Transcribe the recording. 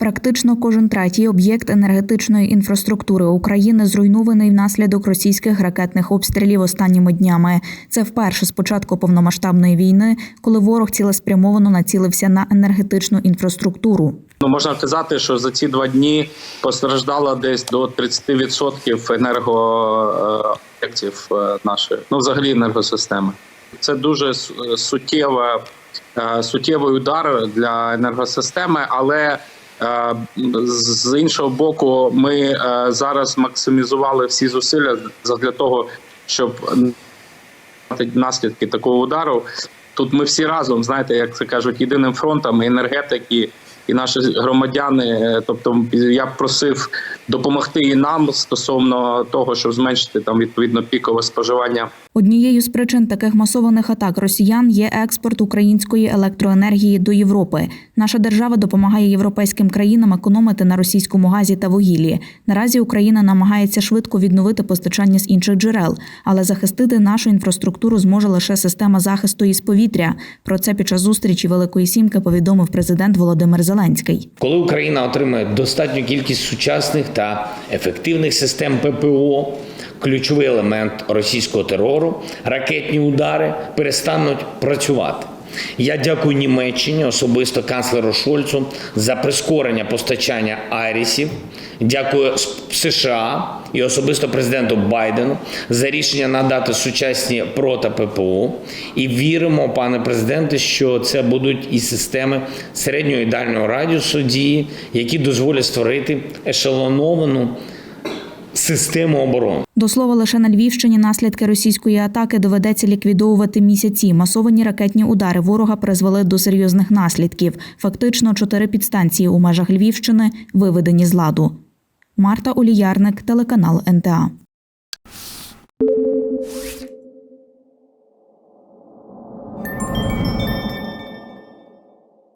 Практично кожен третій об'єкт енергетичної інфраструктури України зруйнований внаслідок російських ракетних обстрілів останніми днями. Це вперше з початку повномасштабної війни, коли ворог цілеспрямовано націлився на енергетичну інфраструктуру. Ну, можна казати, що за ці два дні постраждало десь до 30% енергооб'єктів е, нашої, ну взагалі енергосистеми. Це дуже суттєва, е, суттєвий удар для енергосистеми, але з іншого боку, ми е, зараз максимізували всі зусилля для того, щоб наслідки такого удару. Тут ми всі разом, знаєте, як це кажуть, єдиним фронтом енергетики, і наші громадяни. Е, Тобто, я б просив допомогти і нам стосовно того, щоб зменшити там відповідно пікове споживання Однією з причин таких масованих атак росіян є експорт української електроенергії до Європи. Наша держава допомагає європейським країнам економити на російському газі та вугіллі. Наразі Україна намагається швидко відновити постачання з інших джерел, але захистити нашу інфраструктуру зможе лише система захисту із повітря. Про це під час зустрічі Великої Сімки повідомив президент Володимир Зеленський. Коли Україна отримає достатню кількість сучасних та ефективних систем ППО, ключовий елемент російського терору, ракетні удари перестануть працювати. Я дякую Німеччині, особисто канцлеру Шольцу, за прискорення постачання Айрісів. Дякую США і особисто президенту Байдену за рішення надати сучасні прота ППО. І віримо, пане президенте, що це будуть і системи середнього і дальнього радіусу дії, які дозволять створити ешелоновану систему оборони. До слова, лише на Львівщині наслідки російської атаки доведеться ліквідовувати місяці. Масовані ракетні удари ворога призвели до серйозних наслідків. Фактично, чотири підстанції у межах Львівщини виведені з ладу. Марта Оліярник, телеканал НТА.